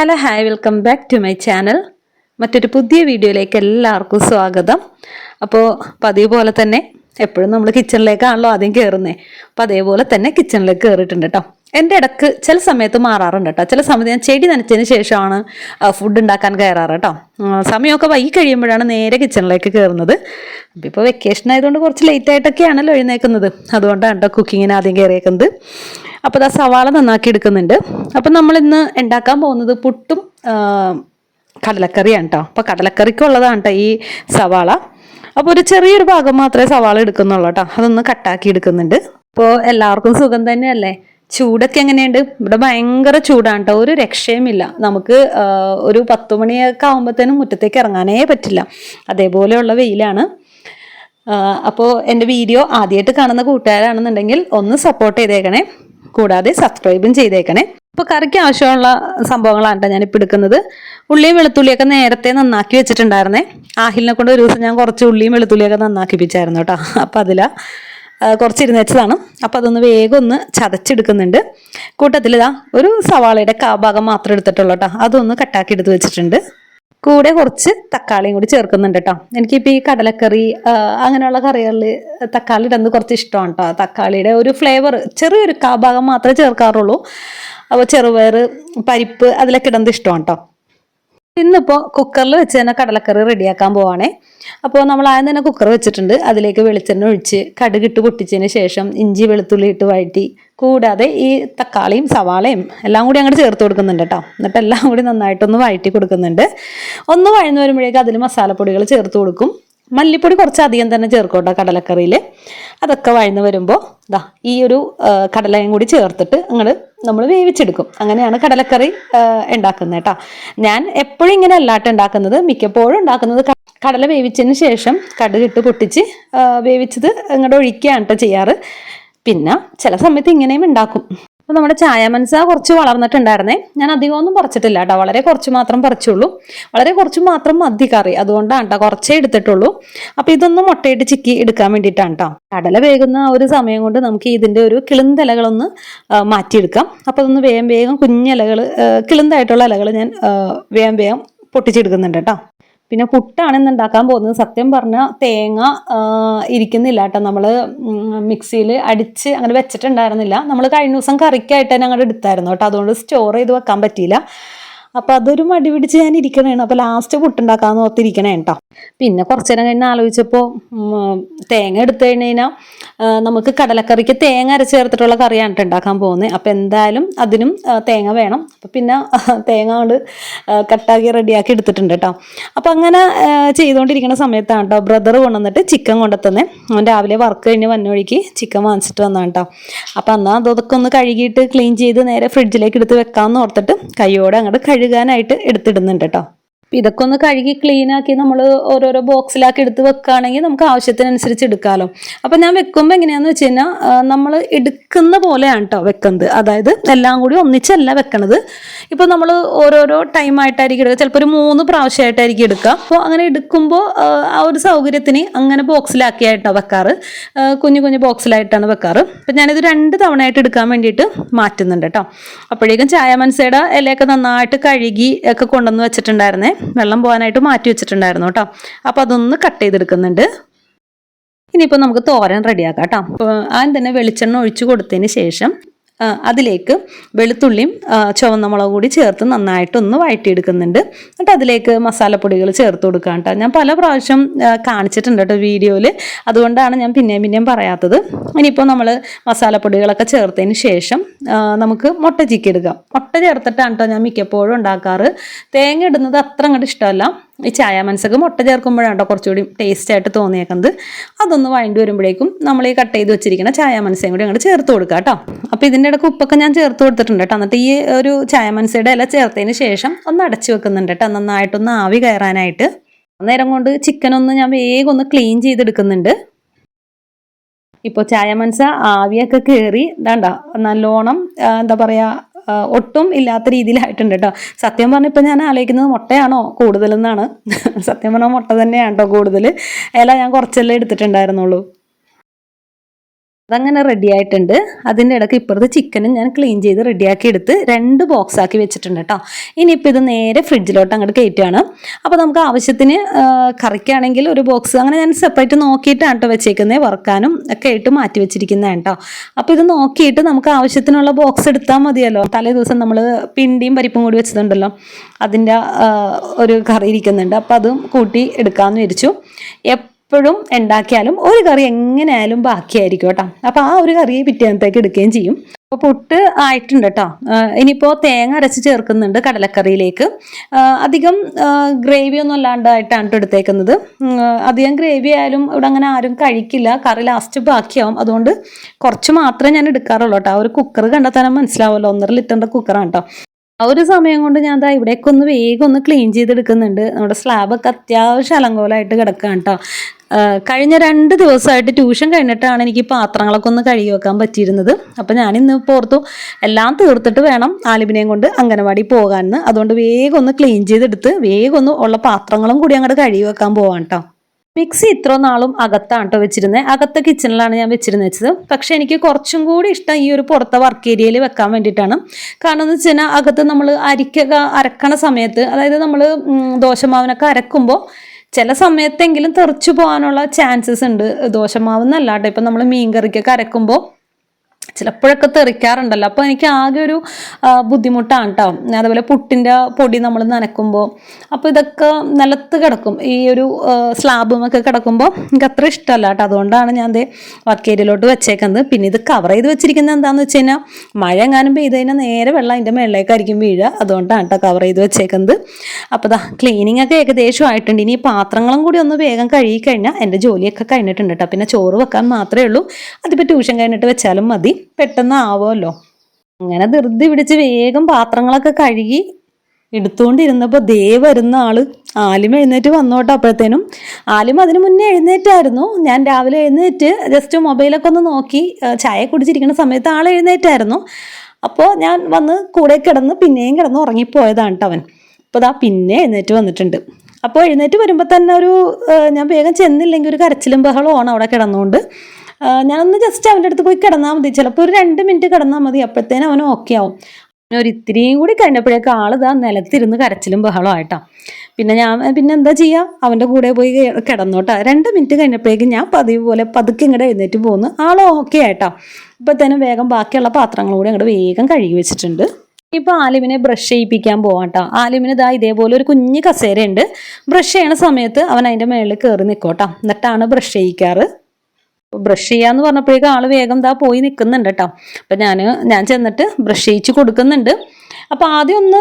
Hello hi welcome back to my channel മറ്റൊരു പുതിയ വീഡിയോയിലേക്ക് എല്ലാവർക്കും സ്വാഗതം. അപ്പോൾ പതിവ് പോലെ തന്നെ എപ്പോഴും നമ്മൾ കിച്ചണിലേക്കാണല്ലോ ആദ്യം കയറുന്നത് അപ്പോൾ അതേപോലെ തന്നെ കിച്ചണിലേക്ക് കയറിയിട്ടുണ്ട് കേട്ടോ എന്റെ ഇടയ്ക്ക് ചില സമയത്ത് മാറാറുണ്ട് കേട്ടോ. ചില സമയത്ത് ഞാൻ ചെടി നനച്ചതിന് ശേഷമാണ് ഫുഡ് ഉണ്ടാക്കാൻ കയറാറ് കേട്ടോ. ആ, സമയമൊക്കെ വൈകി കഴിയുമ്പോഴാണ് നേരെ കിച്ചണിലേക്ക് കയറുന്നത്. അപ്പോൾ ഇപ്പോൾ വെക്കേഷൻ ആയതുകൊണ്ട് കുറച്ച് ലേറ്റ് ആയിട്ടൊക്കെയാണല്ലോ എഴുന്നേക്കുന്നത് അതുകൊണ്ടാണ് കേട്ടോ കുക്കിങ്ങിന് ആദ്യം കയറിയേക്കുന്നത്. അപ്പോൾ ഇതാ സവാള നന്നാക്കി എടുക്കുന്നുണ്ട്. അപ്പം നമ്മൾ ഇന്ന് ഉണ്ടാക്കാൻ പോകുന്നത് പുട്ടും കടലക്കറിയാണ് കേട്ടോ. അപ്പോൾ കടലക്കറിക്കുള്ളതാണ് കേട്ടോ ഈ സവാള. അപ്പോൾ ഒരു ചെറിയൊരു ഭാഗം മാത്രമേ സവാള എടുക്കുന്നുള്ളൂ കേട്ടോ. അതൊന്ന് കട്ടാക്കി എടുക്കുന്നുണ്ട്. അപ്പോൾ എല്ലാവർക്കും സുഖം തന്നെയല്ലേ? ചൂടൊക്കെ എങ്ങനെയുണ്ട്? ഇവിടെ ഭയങ്കര ചൂടാണ് കേട്ടോ ഒരു രക്ഷയുമില്ല. നമുക്ക് ഒരു പത്ത് മണിയൊക്കെ ആകുമ്പോഴത്തേനും മുറ്റത്തേക്ക് ഇറങ്ങാനേ പറ്റില്ല. അതേപോലെയുള്ള വെയിലാണ്. അപ്പോൾ എന്റെ വീഡിയോ ആദ്യമായിട്ട് കാണുന്ന കൂട്ടുകാരാണെന്നുണ്ടെങ്കിൽ ഒന്ന് സപ്പോർട്ട് ചെയ്തേക്കണേ. കൂടാതെ സബ്സ്ക്രൈബും ചെയ്തേക്കണേ. അപ്പോൾ കറിക്ക് ആവശ്യമുള്ള സംഭവങ്ങളാണ് കേട്ടോ ഞാനിപ്പോൾ എടുക്കുന്നത്. ഉള്ളിയും വെളുത്തുള്ളിയൊക്കെ നേരത്തെ നന്നാക്കി വെച്ചിട്ടുണ്ടായിരുന്നേ. ആഹിലിനെ കൊണ്ട് ഒരു ദിവസം ഞാൻ കുറച്ച് ഉള്ളിയും വെളുത്തുള്ളിയൊക്കെ നന്നാക്കിപ്പിച്ചായിരുന്നു കേട്ടോ അപ്പോൾ അതിലാ ആ, കുറച്ച് ഇരുന്ന് വെച്ചതാണ്. അപ്പോൾ അതൊന്ന് വേഗം ഒന്ന് ചതച്ചെടുക്കുന്നുണ്ട്. കൂട്ടത്തിൽ ഇതാ ഒരു സവാളയുടെ കാ ഭാഗം മാത്രം എടുത്തിട്ടുള്ളൂ കേട്ടോ അതൊന്ന് കട്ടാക്കി എടുത്ത് വെച്ചിട്ടുണ്ട്. കൂടെ കുറച്ച് തക്കാളിയും കൂടി ചേർക്കുന്നുണ്ട് കേട്ടോ എനിക്കിപ്പോൾ ഈ കടലക്കറി അങ്ങനെയുള്ള കറികളിൽ തക്കാളി ഇടുന്നത് കുറച്ച് ഇഷ്ടമാണ് കേട്ടോ തക്കാളിയുടെ ഒരു ഫ്ലേവർ ചെറിയൊരു കാഭാഗം മാത്രമേ ചേർക്കാറുള്ളൂ. അപ്പോൾ ചെറുപയർ പരിപ്പ് അതിലൊക്കെ ഇടുന്നത് ഇഷ്ടമാണ് കേട്ടോ ഇന്നിപ്പോൾ കുക്കറിൽ വെച്ച് തന്നെ കടലക്കറി റെഡിയാക്കാൻ പോവാണേ. അപ്പോൾ നമ്മൾ ആദ്യം തന്നെ കുക്കർ വെച്ചിട്ടുണ്ട്. അതിലേക്ക് വെളിച്ചെണ്ണ ഒഴിച്ച് കടുകിട്ട് പൊട്ടിച്ചതിന് ശേഷം ഇഞ്ചി വെളുത്തുള്ളി ഇട്ട് വഴറ്റി. കൂടാതെ ഈ തക്കാളിയും സവാളയും എല്ലാം കൂടി അങ്ങോട്ട് ചേർത്ത് കൊടുക്കുന്നുണ്ട് കേട്ടോ എന്നിട്ട് എല്ലാം കൂടി നന്നായിട്ടൊന്ന് വഴറ്റി കൊടുക്കുന്നുണ്ട്. ഒന്ന് വഴന്നു വരുമ്പോഴേക്കും അതിൽ മസാലപ്പൊടികൾ ചേർത്ത് കൊടുക്കും. മല്ലിപ്പൊടി കുറച്ച് അധികം തന്നെ ചേർക്കും കേട്ടോ കടലക്കറിയിൽ അതൊക്കെ വഴന്ന് വരുമ്പോൾ ഇതാ ഈ ഒരു കടലയും കൂടി ചേർത്തിട്ട് അങ്ങോട്ട് നമ്മൾ വേവിച്ചെടുക്കും. അങ്ങനെയാണ് കടലക്കറി ഉണ്ടാക്കുന്നത് കേട്ടോ. ഞാൻ എപ്പോഴും ഇങ്ങനെ അല്ലാട്ട് ഉണ്ടാക്കുന്നത് മിക്കപ്പോഴും ഉണ്ടാക്കുന്നത് കടല വേവിച്ചതിന് ശേഷം കടുകിട്ട് പൊട്ടിച്ച് വേവിച്ചത് ഇങ്ങോട്ട് ഒഴിക്കുകയാണ് കേട്ടോ ചെയ്യാറ്. പിന്നെ ചില സമയത്ത് ഇങ്ങനെയും ഉണ്ടാക്കും. അപ്പോൾ നമ്മുടെ ചായ മനസ്സ കുറച്ച് വളർന്നിട്ടുണ്ടായിരുന്നേ. ഞാൻ അധികം ഒന്നും പറിച്ചിട്ടില്ല കേട്ടോ. വളരെ കുറച്ച് മാത്രം പറിച്ചുള്ളൂ. വളരെ കുറച്ച് മാത്രം മതി കറി. അതുകൊണ്ടാണ് കേട്ടോ കുറച്ചേ എടുത്തിട്ടുള്ളൂ. അപ്പോൾ ഇതൊന്ന് മുട്ടയിട്ട് ചിക്കി എടുക്കാൻ വേണ്ടിയിട്ടാണ് കേട്ടോ. കടല വേകുന്ന ഒരു സമയം കൊണ്ട് നമുക്ക് ഇതിന്റെ ഒരു കിളിന്തലകളൊന്ന് മാറ്റിയെടുക്കാം. അപ്പോൾ അതൊന്ന് വേഗം വേഗം കുഞ്ഞിലകൾ കിളിന്തായിട്ടുള്ള ഇലകൾ ഞാൻ വേഗം വേഗം പൊട്ടിച്ചെടുക്കുന്നുണ്ട് കേട്ടോ. പിന്നെ പുട്ടാണ് ഇന്ന് ഉണ്ടാക്കാൻ പോകുന്നത്. സത്യം പറഞ്ഞാൽ തേങ്ങ ഇരിക്കുന്നില്ല കേട്ടോ നമ്മൾ മിക്സിയിൽ അടിച്ച് അങ്ങനെ വെച്ചിട്ടുണ്ടായിരുന്നില്ല. നമ്മൾ കഴിഞ്ഞ ദിവസം കറിക്കായിട്ട് തന്നെ അങ്ങോട്ട് എടുത്തായിരുന്നു കേട്ടോ. അതുകൊണ്ട് സ്റ്റോർ ചെയ്ത് വെക്കാൻ പറ്റിയില്ല. അപ്പോൾ അതൊരു മടി പിടിച്ച് ഞാൻ ഇരിക്കണേണ്. അപ്പോൾ ലാസ്റ്റ് പുട്ടുണ്ടാക്കാമെന്ന് ഓർത്തിരിക്കണേ കേട്ടോ പിന്നെ കുറച്ചു നേരം കഴിഞ്ഞ് ആലോചിച്ചപ്പോൾ തേങ്ങ എടുത്തു കഴിഞ്ഞ് കഴിഞ്ഞാൽ നമുക്ക് കടലക്കറിക്ക് തേങ്ങ അരച്ച് ചേർത്തിട്ടുള്ള കറിയാണ് ഉണ്ടാക്കാൻ പോകുന്നത് അപ്പോൾ എന്തായാലും അതിനും തേങ്ങ വേണം. അപ്പോൾ പിന്നെ തേങ്ങ കൊണ്ട് കട്ടാക്കി റെഡിയാക്കി എടുത്തിട്ടുണ്ട് കേട്ടോ അപ്പോൾ അങ്ങനെ ചെയ്തുകൊണ്ടിരിക്കുന്ന സമയത്താണ് കേട്ടോ ബ്രദർ കൊണ്ടുവന്നിട്ട് ചിക്കൻ കൊണ്ടുത്തന്നെ അവൻ രാവിലെ വർക്ക് കഴിഞ്ഞ് വന്ന വഴിക്ക് ചിക്കൻ വാങ്ങിച്ചിട്ട് വന്നതാണ് കേട്ടോ അപ്പോൾ എന്നാൽ അതൊക്കെ ഒന്ന് കഴുകിയിട്ട് ക്ലീൻ ചെയ്ത് നേരെ ഫ്രിഡ്ജിലേക്ക് എടുത്ത് വെക്കാമെന്ന് ഓർത്തിട്ട് കൈയോടെ അങ്ങോട്ട് കഴുകാനായിട്ട് എടുത്തിടുന്നുണ്ട് കേട്ടോ. അപ്പൊ ഇതൊക്കെ ഒന്ന് കഴുകി ക്ലീൻ ആക്കി നമ്മൾ ഓരോരോ ബോക്സിലാക്കി എടുത്ത് വെക്കുകയാണെങ്കിൽ നമുക്ക് ആവശ്യത്തിനനുസരിച്ച് എടുക്കാമല്ലോ അപ്പം ഞാൻ വെക്കുമ്പോൾ എങ്ങനെയാന്ന് വെച്ച് കഴിഞ്ഞാൽ നമ്മൾ എടുക്കുന്ന പോലെയാണ് കേട്ടോ വെക്കുന്നത് അതായത് എല്ലാം കൂടി ഒന്നിച്ചല്ല വെക്കണത്. ഇപ്പോൾ നമ്മൾ ഓരോരോ ടൈം ആയിട്ടായിരിക്കും എടുക്കുക. ചിലപ്പോൾ ഒരു മൂന്ന് പ്രാവശ്യമായിട്ടായിരിക്കും എടുക്കുക. അപ്പോൾ അങ്ങനെ എടുക്കുമ്പോൾ ആ ഒരു സൗകര്യത്തിന് അങ്ങനെ ബോക്സിലാക്കിയായിട്ടാണ് വെക്കാറ്. കുഞ്ഞു കുഞ്ഞു ബോക്സിലായിട്ടാണ് വെക്കാറ്. അപ്പം ഞാനിത് രണ്ട് തവണയായിട്ട് എടുക്കാൻ വേണ്ടിയിട്ട് മാറ്റുന്നുണ്ട് കേട്ടോ അപ്പോഴേക്കും ചായ മനസ്സയുടെ ഇലയൊക്കെ നന്നായിട്ട് കഴുകി ഒക്കെ കൊണ്ടുവന്ന് വെച്ചിട്ടുണ്ടായിരുന്നേ. വെള്ളം പോകാനായിട്ട് മാറ്റി വെച്ചിട്ടുണ്ടായിരുന്നു കേട്ടോ. അപ്പോൾ അതൊന്ന് കട്ട് ചെയ്തെടുക്കുന്നുണ്ട്. ഇനിയിപ്പോൾ നമുക്ക് തോരൻ റെഡിയാക്കാം കേട്ടോ. ആദ്യം തന്നെ വെളിച്ചെണ്ണ ഒഴിച്ചു കൊടുത്തതിന് ശേഷം അതിലേക്ക് വെളുത്തുള്ളിയും ചുവന്ന മുളകും കൂടി ചേർത്ത് നന്നായിട്ടൊന്ന് വഴറ്റിയെടുക്കുന്നുണ്ട്. എന്നിട്ട് അതിലേക്ക് മസാലപ്പൊടികൾ ചേർത്ത് കൊടുക്കാം കേട്ടോ. ഞാൻ പല പ്രാവശ്യം കാണിച്ചിട്ടുണ്ട് കേട്ടോ വീഡിയോയിൽ. അതുകൊണ്ടാണ് ഞാൻ പിന്നെയും പിന്നെയും പറയാത്തത്. ഇനിയിപ്പോൾ നമ്മൾ മസാലപ്പൊടികളൊക്കെ ചേർത്തതിന് ശേഷം നമുക്ക് മുട്ട ചിക്കി എടുക്കാം മുട്ട ചേർത്തിട്ടാണ് കേട്ടോ ഞാൻ മിക്കപ്പോഴും ഉണ്ടാക്കാറ്. തേങ്ങ ഇടുന്നത് അത്ര അങ്ങോട്ട് ഇഷ്ടമല്ല. ഈ ചായ മനസ്സൊക്കെ മുട്ട ചേർക്കുമ്പോഴാണ് കേട്ടോ കുറച്ചുകൂടി ടേസ്റ്റ് ആയിട്ട് തോന്നിയേക്കുന്നത്. അതൊന്ന് വഴണ്ടി വരുമ്പോഴേക്കും നമ്മൾ ഈ കട്ട് ചെയ്ത് വെച്ചിരിക്കുന്ന ചായ മനസ്സയും കൂടി അങ്ങോട്ട് ചേർത്ത് കൊടുക്കുക കേട്ടോ അപ്പോൾ ഇതിന്റെ ഇടയ്ക്ക് ഉപ്പൊക്കെ ഞാൻ ചേർത്ത് കൊടുത്തിട്ടുണ്ട് കേട്ടോ എന്നിട്ട് ഈ ഒരു ചായ മനസ്സയുടെ ഇല ചേർത്തതിന് ശേഷം ഒന്ന് അടച്ചു വെക്കുന്നുണ്ട് കേട്ടോ നന്നായിട്ടൊന്ന് ആവി കയറാനായിട്ട്. നേരം കൊണ്ട് ചിക്കൻ ഒന്ന് ഞാൻ വേഗം ഒന്ന് ക്ലീൻ ചെയ്തെടുക്കുന്നുണ്ട്. ഇപ്പോൾ ചായ മനസ്സ ആവിയൊക്കെ കയറി ഇതാണ്ട നല്ലോണം എന്താ പറയുക ഒട്ടും ഇല്ലാത്ത രീതിയിലായിട്ടുണ്ട് കേട്ടോ സത്യം പറഞ്ഞാൽ ഇപ്പം ഞാൻ ആലോചിക്കുന്നത് മുട്ടയാണോ കൂടുതലെന്നാണ്. സത്യം പറഞ്ഞാൽ മുട്ട തന്നെയാണ് കേട്ടോ കൂടുതൽ ഇല ഞാൻ കുറച്ചല്ലേ എടുത്തിട്ടുണ്ടായിരുന്നുള്ളൂ. അതങ്ങനെ റെഡി ആയിട്ടുണ്ട്. അതിന്റെ ഇടയ്ക്ക് ഇപ്പുറത്ത് ചിക്കനും ഞാൻ ക്ലീൻ ചെയ്ത് റെഡിയാക്കി എടുത്ത് രണ്ട് ബോക്സ് ആക്കി വെച്ചിട്ടുണ്ട് കേട്ടോ ഇനിയിപ്പോൾ ഇത് നേരെ ഫ്രിഡ്ജിലോട്ട് അങ്ങോട്ട് കയറ്റുകയാണ് അപ്പോൾ നമുക്ക് ആവശ്യത്തിന് കറിക്കാണെങ്കിൽ ഒരു ബോക്സ് അങ്ങനെ ഞാൻ സെപ്പറേറ്റ് നോക്കിയിട്ടാണ് കേട്ടോ വെച്ചേക്കുന്നത് വറുക്കാനും ഒക്കെ ആയിട്ട് മാറ്റി വെച്ചിരിക്കുന്നതാണ് കേട്ടോ അപ്പോൾ ഇത് നോക്കിയിട്ട് നമുക്ക് ആവശ്യത്തിനുള്ള ബോക്സ് എടുത്താൽ മതിയല്ലോ. തലേ ദിവസം നമ്മൾ പിണ്ടിയും പരിപ്പും കൂടി വെച്ചിട്ടുണ്ടല്ലോ. അതിന്റെ ഒരു കറി ഇരിക്കുന്നുണ്ട്. അപ്പോൾ അതും കൂട്ടി എടുക്കാമെന്ന് വിചാരിച്ചു. എപ്പോഴും ഉണ്ടാക്കിയാലും ഒരു കറി എങ്ങനെയായാലും ബാക്കിയായിരിക്കും കേട്ടോ. അപ്പോൾ ആ ഒരു കറിയെ പിറ്റേന്നത്തേക്ക് എടുക്കുകയും ചെയ്യും. അപ്പോൾ പുട്ട് ആയിട്ടുണ്ട് കേട്ടോ. ഇനിയിപ്പോൾ തേങ്ങ അരച്ച് ചേർക്കുന്നുണ്ട് കടലക്കറിയിലേക്ക്. അധികം ഗ്രേവി ഒന്നും അല്ലാണ്ടായിട്ടാണ് എടുത്തേക്കുന്നത്. അധികം ഗ്രേവി ആയാലും ഇവിടെ അങ്ങനെ ആരും കഴിക്കില്ല. കറി ലാസ്റ്റ് ബാക്കിയാവും. അതുകൊണ്ട് കുറച്ച് മാത്രമേ ഞാൻ എടുക്കാറുള്ളൂ കേട്ടോ. ഒരു കുക്കർ കണ്ടാൽ തന്നെ മനസ്സിലാവുമല്ലോ. ഒന്നര ലിറ്ററിന്റെ കുക്കറാണ് കേട്ടോ ആ ഒരു സമയം കൊണ്ട് ഞാൻ ദാ ഇവിടേക്ക് ഒന്ന് വേഗം ഒന്ന് ക്ലീൻ ചെയ്തെടുക്കുന്നുണ്ട്. നമ്മുടെ സ്ലാബൊക്കെ അത്യാവശ്യം അലങ്കോലമായിട്ട് കിടക്കുകയാണ് കേട്ടോ കഴിഞ്ഞ രണ്ട് ദിവസമായിട്ട് ട്യൂഷൻ കഴിഞ്ഞിട്ടാണ് എനിക്ക് പാത്രങ്ങളൊക്കെ ഒന്ന് കഴുകി വെക്കാൻ പറ്റിയിരുന്നത്. അപ്പോൾ ഞാൻ ഇന്ന് എല്ലാം തീർത്തിട്ട് വേണം ആലിബിനെയും കൊണ്ട് അംഗനവാടി പോകാമെന്ന് അതുകൊണ്ട് വേഗം ഒന്ന് ക്ലീൻ ചെയ്തെടുത്ത് വേഗം ഒന്ന് ഉള്ള പാത്രങ്ങളും കൂടി അങ്ങോട്ട് കഴുകി വെക്കാൻ പോവാം കേട്ടോ മിക്സി ഇത്ര നാളും അകത്താണ് കേട്ടോ വെച്ചിരുന്നത് അകത്തെ കിച്ചണിലാണ് ഞാൻ വെച്ചിരുന്നത് പക്ഷെ എനിക്ക് കുറച്ചും കൂടി ഇഷ്ടം ഈ ഒരു പുറത്തെ വർക്ക് ഏരിയയിൽ വെക്കാൻ വേണ്ടിയിട്ടാണ്. കാരണം എന്ന് വെച്ച് കഴിഞ്ഞാൽ അകത്ത് നമ്മൾ അരിക്കൊക്കെ അരക്കണ സമയത്ത് അതായത് നമ്മൾ ദോശമാവിനൊക്കെ അരക്കുമ്പോൾ ചില സമയത്തെങ്കിലും തെറിച്ചു പോകാനുള്ള ചാൻസസ് ഉണ്ട്. ദോശമാവ് എന്നല്ലാട്ടെ ഇപ്പം നമ്മൾ മീൻകറിക്കൊക്കെ അരക്കുമ്പോൾ ചിലപ്പോഴൊക്കെ തെറിക്കാറുണ്ടല്ലോ. അപ്പോൾ എനിക്ക് ആകെ ഒരു ബുദ്ധിമുട്ടാണ് കേട്ടോ അതുപോലെ പുട്ടിന്റെ പൊടി നമ്മൾ നനക്കുമ്പോൾ അപ്പോൾ ഇതൊക്കെ നിലത്ത് കിടക്കും. ഈ ഒരു സ്ലാബും ഒക്കെ കിടക്കുമ്പോൾ എനിക്ക് അത്ര ഇഷ്ടമല്ല കേട്ടോ അതുകൊണ്ടാണ് ഞാൻ ദേ വക്കേരിയിലോട്ട് വെച്ചേക്കുന്നത്. പിന്നെ ഇത് കവർ ചെയ്ത് വെച്ചിരിക്കുന്നത് എന്താണെന്ന് വെച്ച് കഴിഞ്ഞാൽ മഴ എങ്ങാനും പെയ്ത് കഴിഞ്ഞാൽ നേരെ വെള്ളം അതിന്റെ മേളിലേക്കായിരിക്കും വീഴുക. അതുകൊണ്ടാണ് കേട്ടോ കവർ ചെയ്ത് വെച്ചേക്കുന്നത്. അപ്പോൾ ഇതാ ക്ലീനിങ് ഒക്കെ ഏകദേശം ആയിട്ടുണ്ട്. ഇനി പാത്രങ്ങളും കൂടി ഒന്ന് വേഗം കഴുകി കഴിഞ്ഞാൽ എന്റെ ജോലിയൊക്കെ കഴിഞ്ഞിട്ടുണ്ട് കേട്ടോ പിന്നെ ചോറ് വെക്കാൻ മാത്രമേ ഉള്ളൂ. അതിപ്പോൾ ട്യൂഷൻ കഴിഞ്ഞിട്ട് വെച്ചാലും മതി. പെട്ടെന്ന് ആവുമല്ലോ അങ്ങനെ ധൃതി പിടിച്ച് വേഗം പാത്രങ്ങളൊക്കെ കഴുകി എടുത്തുകൊണ്ടിരുന്നപ്പോൾ ദേ വരുന്ന ആൾ. ആലിമ എഴുന്നേറ്റ് വന്നോട്ടോ അപ്പോഴത്തേനും. ആലിമ അതിന് മുന്നേ എഴുന്നേറ്റായിരുന്നു. ഞാൻ രാവിലെ എഴുന്നേറ്റ് ജസ്റ്റ് മൊബൈലൊക്കെ ഒന്ന് നോക്കി ചായ കുടിച്ചിരിക്കുന്ന സമയത്ത് ആൾ എഴുന്നേറ്റായിരുന്നു. അപ്പോൾ ഞാൻ വന്ന് കൂടെ കിടന്ന് പിന്നെയും കിടന്ന് ഉറങ്ങിപ്പോയതാണ് കേട്ടോ അവൻ. അപ്പോൾ ദാ പിന്നെ എഴുന്നേറ്റ് വന്നിട്ടുണ്ട്. അപ്പോൾ എഴുന്നേറ്റ് വരുമ്പോൾ തന്നെ ഒരു ഞാൻ വേഗം ചെന്നില്ലെങ്കിൽ ഒരു കരച്ചിലും ബഹളമാണ് അവിടെ കിടന്നുകൊണ്ട്. ഞാനൊന്ന് ജസ്റ്റ് അവന്റെ അടുത്ത് പോയി കിടന്നാൽ മതി. ചിലപ്പോൾ ഒരു രണ്ട് മിനിറ്റ് കിടന്നാൽ മതി. അപ്പോഴത്തേനും അവൻ ഓക്കെ ആവും. ഒരു ഇത്രയും കൂടി കഴിഞ്ഞപ്പോഴേക്കും ആൾ ഇതാ നിലത്തിരുന്ന് കരച്ചിലും ബഹളമായിട്ടാ പിന്നെ ഞാൻ പിന്നെ എന്താ ചെയ്യുക അവന്റെ കൂടെ പോയി കിടന്നോട്ടാ. രണ്ട് മിനിറ്റ് കഴിഞ്ഞപ്പോഴേക്കും ഞാൻ പതിവ് പോലെ പതുക്കെ ഇങ്ങോട്ട് എഴുന്നേറ്റ് പോകുന്നു ആൾ ഓക്കെ ആയിട്ടാ. ഇപ്പോഴത്തേനും വേഗം ബാക്കിയുള്ള പാത്രങ്ങൾ കൂടി അങ്ങോട്ട് വേഗം കഴുകി വെച്ചിട്ടുണ്ട്. ഇപ്പൊ ആലിമിനെ ബ്രഷ് ചെയ്യിപ്പിക്കാൻ പോവാം കേട്ടോ ആലിമിന് ഇതാ ഇതേപോലെ ഒരു കുഞ്ഞ് കസേരയുണ്ട്. ബ്രഷ് ചെയ്യണ സമയത്ത് അവൻ അതിന്റെ മേളിൽ കയറി നിൽക്കോട്ടോ എന്നിട്ടാണ് ബ്രഷ് ചെയ്യിക്കാറ്. ബ്രഷ് ചെയ്യാന്ന് പറഞ്ഞപ്പോഴേക്കും ആൾ വേഗം ദാ പോയി നിൽക്കുന്നുണ്ട് കേട്ടോ. അപ്പൊ ഞാൻ ഞാൻ ചെന്നിട്ട് ബ്രഷ് ചെയ്യിച്ച് കൊടുക്കുന്നുണ്ട്. അപ്പൊ ആദ്യം ഒന്ന്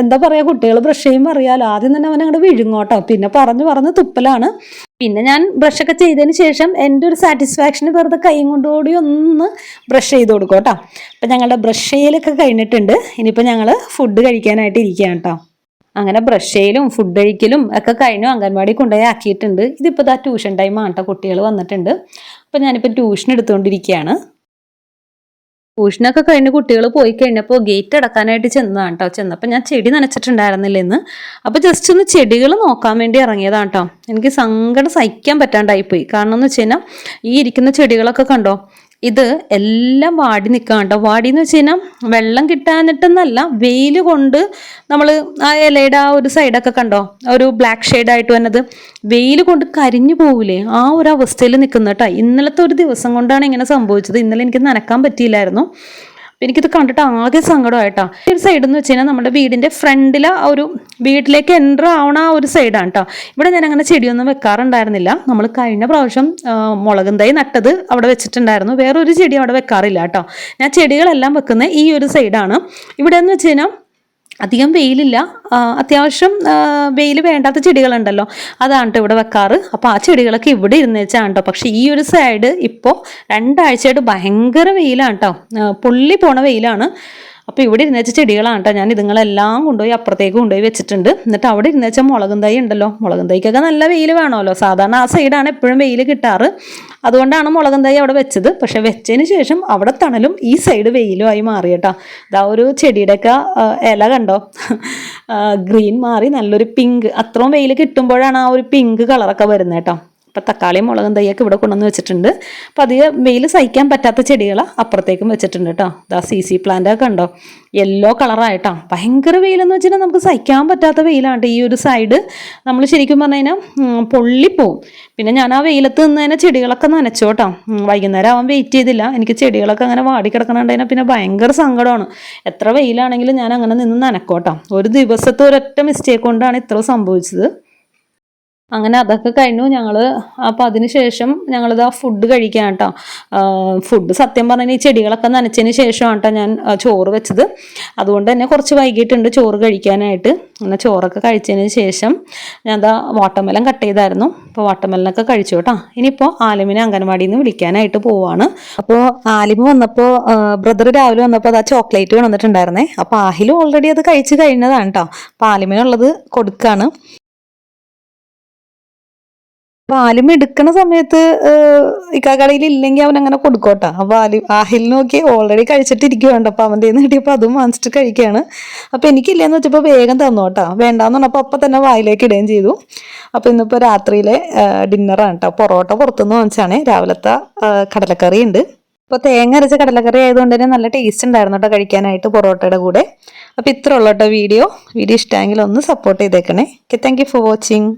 എന്താ പറയാ കുട്ടികൾ ബ്രഷ് ചെയ്യുമ്പോൾ അറിയാലോ ആദ്യം തന്നെ അവൻ അങ്ങോട്ട് വിഴുങ്ങോട്ടോ പിന്നെ പറഞ്ഞു പറഞ്ഞ് തുപ്പലാണ്. പിന്നെ ഞാൻ ബ്രഷൊക്കെ ചെയ്തതിന് ശേഷം എന്റെ ഒരു സാറ്റിസ്ഫാക്ഷന് വെറുതെ കൈയും കൊണ്ടുകൂടി ഒന്ന് ബ്രഷ് ചെയ്ത് കൊടുക്കും കേട്ടോ. അപ്പം ഞങ്ങളുടെ ബ്രഷ് ചെയ്യലൊക്കെ കഴിഞ്ഞിട്ടുണ്ട്. ഇനിയിപ്പോൾ ഞങ്ങൾ ഫുഡ് കഴിക്കാനായിട്ട് ഇരിക്കുകയാണ് കേട്ടോ. അങ്ങനെ ബ്രഷ് ചെയ്യലും ഫുഡ് കഴിക്കലും ഒക്കെ കഴിഞ്ഞു അംഗൻവാടി കൊണ്ടുപോയി ആക്കിയിട്ടുണ്ട്. ഇതിപ്പോൾ ദാ ട്യൂഷൻ ടൈം ആണ്ട കുട്ടികൾ വന്നിട്ടുണ്ട്. അപ്പം ഞാനിപ്പോൾ ട്യൂഷൻ എടുത്തുകൊണ്ടിരിക്കുകയാണ് ട്യൂഷനൊക്കെ കഴിഞ്ഞ് കുട്ടികൾ പോയി കഴിഞ്ഞപ്പോൾ ഗേറ്റ് അടക്കാനായിട്ട് ചെന്നതാണ് കേട്ടോ ചെന്നപ്പോൾ ഞാൻ ചെടി നനച്ചിട്ടുണ്ടായിരുന്നില്ല ഇന്ന്. അപ്പോൾ ജസ്റ്റ് ഒന്ന് ചെടികൾ നോക്കാൻ വേണ്ടി ഇറങ്ങിയതാണ് കേട്ടോ എനിക്ക് സങ്കടം സഹിക്കാൻ പറ്റാണ്ടായിപ്പോയി. കാരണം എന്ന് വെച്ച് കഴിഞ്ഞാൽ ഈ ഇരിക്കുന്ന ചെടികളൊക്കെ കണ്ടോ? ഇത് എല്ലാം വാടി നിൽക്കുക കേട്ടോ. വാടി എന്ന് വെച്ച് കഴിഞ്ഞാൽ വെള്ളം കിട്ടാനിട്ടെന്നല്ല വെയിൽ കൊണ്ട് നമ്മൾ ആ ഇലയുടെ ആ ഒരു സൈഡൊക്കെ കണ്ടോ? ഒരു ബ്ലാക്ക് ഷെയ്ഡായിട്ട് വന്നത്. വെയിൽ കൊണ്ട് കരിഞ്ഞു പോകില്ലേ ആ ഒരു അവസ്ഥയിൽ നിൽക്കുന്ന കേട്ടോ. ഇന്നലത്തെ ഒരു ദിവസം കൊണ്ടാണ് ഇങ്ങനെ സംഭവിച്ചത്. ഇന്നലെ എനിക്ക് നനക്കാൻ പറ്റിയില്ലായിരുന്നു. എനിക്കിത് കണ്ടിട്ട് ആകെ സങ്കടമായിട്ടാ. ഒരു സൈഡ് എന്ന് വെച്ച് കഴിഞ്ഞാൽ നമ്മുടെ വീടിന്റെ ഫ്രണ്ടിലെ ആ ഒരു വീട്ടിലേക്ക് എന്റർ ആവണ ആ ഒരു സൈഡാണ് കേട്ടോ ഇവിടെ ഞാൻ അങ്ങനെ ചെടിയൊന്നും വെക്കാറുണ്ടായിരുന്നില്ല. നമ്മൾ കഴിഞ്ഞ പ്രാവശ്യം മുളകും തൈ നട്ടത് അവിടെ വെച്ചിട്ടുണ്ടായിരുന്നു. വേറൊരു ചെടി അവിടെ വെക്കാറില്ല കേട്ടോ ഞാൻ ചെടികളെല്ലാം വെക്കുന്നത് ഈ ഒരു സൈഡാണ് ഇവിടെ എന്ന് വെച്ച് കഴിഞ്ഞാൽ അധികം വെയിലില്ല. അത്യാവശ്യം വെയിൽ വേണ്ടാത്ത ചെടികളുണ്ടല്ലോ. അതാണ് കേട്ടോ ഇവിടെ വെക്കാറ്. അപ്പോൾ ആ ചെടികളൊക്കെ ഇവിടെ ഇരുന്ന് വെച്ചാണ് കേട്ടോ പക്ഷേ ഈ ഒരു സൈഡ് ഇപ്പോൾ രണ്ടാഴ്ചയായിട്ട് ഭയങ്കര വെയിലാണ് കേട്ടോ പുള്ളി പോണ വെയിലാണ്. അപ്പോൾ ഇവിടെ ഇരുന്ന വെച്ച ചെടികളാണ് കേട്ടോ. ഞാൻ ഇതുങ്ങളെല്ലാം കൊണ്ടുപോയി അപ്പുറത്തേക്ക് കൊണ്ടുപോയി വെച്ചിട്ടുണ്ട്. എന്നിട്ട് അവിടെ ഇരുന്ന് വെച്ച മുളകും തൈ ഉണ്ടല്ലോ. മുളകും തൈക്കൊക്കെ നല്ല വെയിൽ വേണമല്ലോ. സാധാരണ ആ സൈഡാണ് എപ്പോഴും വെയിൽ കിട്ടാറ്. അതുകൊണ്ടാണ് മുളകും തൈ അവിടെ വെച്ചത്. പക്ഷെ വെച്ചതിന് ശേഷം അവിടെ തണലും ഈ സൈഡ് വെയിലുമായി മാറി കേട്ടോ. ഇതാ ഒരു ചെടിയുടെയൊക്കെ ഇല കണ്ടോ? ഗ്രീൻ മാറി. നല്ലൊരു പിങ്ക് അത്രയും വെയിൽ കിട്ടുമ്പോഴാണ് ആ ഒരു പിങ്ക് കളറൊക്കെ വരുന്നത് കേട്ടോ. അപ്പം തക്കാളിയും മുളകും തൈയൊക്കെ ഇവിടെ കൊണ്ടുവന്ന് വെച്ചിട്ടുണ്ട്. അപ്പം അധികം വെയിൽ സഹിക്കാൻ പറ്റാത്ത ചെടികൾ അപ്പുറത്തേക്കും വെച്ചിട്ടുണ്ട് കേട്ടോ. ഇതാ സി സി പ്ലാന്റ് ഒക്കെ ഉണ്ടോ യെല്ലോ കളറായിട്ടാ ഭയങ്കര വെയിലെന്ന് വെച്ചിട്ടുണ്ടെങ്കിൽ നമുക്ക് സഹിക്കാൻ പറ്റാത്ത വെയിലാണ് ഈ ഒരു സൈഡ് നമ്മൾ ശരിക്കും പറഞ്ഞു കഴിഞ്ഞാൽ പൊള്ളിപ്പോവും. പിന്നെ ഞാൻ ആ വെയിലത്ത് നിന്ന് തന്നെ ചെടികളൊക്കെ നനച്ചു കേട്ടോ. വൈകുന്നേരം അവൻ വെയിറ്റ് ചെയ്തില്ല. എനിക്ക് ചെടികളൊക്കെ അങ്ങനെ വാടി കിടക്കണുണ്ടതിനെ പിന്നെ ഭയങ്കര സങ്കടമാണ്. എത്ര വെയിലാണെങ്കിലും ഞാൻ അങ്ങനെ നിന്ന് നനക്കോട്ടോ. ഒരു ദിവസത്തെ ഒരൊറ്റ മിസ്റ്റേക്ക് കൊണ്ടാണ് ഇത്ര സംഭവിച്ചത്. അങ്ങനെ അതൊക്കെ കഴിഞ്ഞു. ഞങ്ങൾ അപ്പോൾ അതിന് ശേഷം ഞങ്ങളിത് ആ ഫുഡ് കഴിക്കാൻ കേട്ടോ ഫുഡ് സത്യം പറഞ്ഞാൽ ഈ ചെടികളൊക്കെ നനച്ചതിന് ശേഷമാണ് കേട്ടോ ഞാൻ ചോറ് വെച്ചത്. അതുകൊണ്ട് തന്നെ കുറച്ച് വൈകിട്ടുണ്ട് ചോറ് കഴിക്കാനായിട്ട്. അങ്ങനെ ചോറൊക്കെ കഴിച്ചതിന് ശേഷം ഞാൻ അതാ വാട്ടർമെലൻ കട്ട് ചെയ്തായിരുന്നു അപ്പോൾ വാട്ടർമെലനൊക്കെ കഴിച്ചു കേട്ടോ ഇനിയിപ്പോൾ ആലിമിനെ അംഗൻവാടിയിൽ നിന്ന് വിളിക്കാനായിട്ട് പോവാണ്. അപ്പോൾ ആലിമ് വന്നപ്പോൾ ബ്രദർ രാവിലെ വന്നപ്പോൾ അതാ ചോക്ലേറ്റ് വന്നിട്ടുണ്ടായിരുന്നേ അപ്പോൾ ആഹിലും ഓൾറെഡി അത് കഴിച്ച് കഴിഞ്ഞതാണ് കേട്ടോ അപ്പോൾ ആലിമിനുള്ളത് കൊടുക്കുകയാണ് പാലും എടുക്കണ സമയത്ത് ഇക്കാക്കടയിൽ ഇല്ലെങ്കിൽ അവൻ അങ്ങനെ കൊടുക്കോട്ടെ. അപ്പൊ ആലി ആഹിൽ നോക്കി ഓൾറെഡി കഴിച്ചിട്ടിരിക്കുവാണ്ട് അപ്പൊ അവന്റെ കിട്ടിയപ്പോ അതും വാങ്ങിച്ചിട്ട് കഴിക്കുകയാണ്. അപ്പൊ എനിക്കില്ലെന്ന് വെച്ചപ്പോൾ വേഗം തന്നോട്ടാ വേണ്ടാന്ന് പറഞ്ഞപ്പോൾ അപ്പൊ തന്നെ വായിലേക്ക് ഇടുകയും ചെയ്തു. അപ്പൊ ഇന്നിപ്പോ രാത്രിയിലെ ഡിന്നറാണ് കേട്ടോ. പൊറോട്ട പുറത്തുനിന്ന് വാങ്ങിച്ചാണ് രാവിലത്തെ കടലക്കറി ഉണ്ട്. അപ്പോൾ തേങ്ങ അരച്ച കടലക്കറി ആയതുകൊണ്ട് തന്നെ നല്ല ടേസ്റ്റ് ഉണ്ടായിരുന്നു കേട്ടോ കഴിക്കാനായിട്ട് പൊറോട്ടയുടെ കൂടെ. അപ്പോൾ ഇത്ര ഉള്ളൂ കേട്ടോ വീഡിയോ. വീഡിയോ ഇഷ്ടമെങ്കിൽ ഒന്ന് സപ്പോർട്ട് ചെയ്തേക്കണേ. Okay thank for watching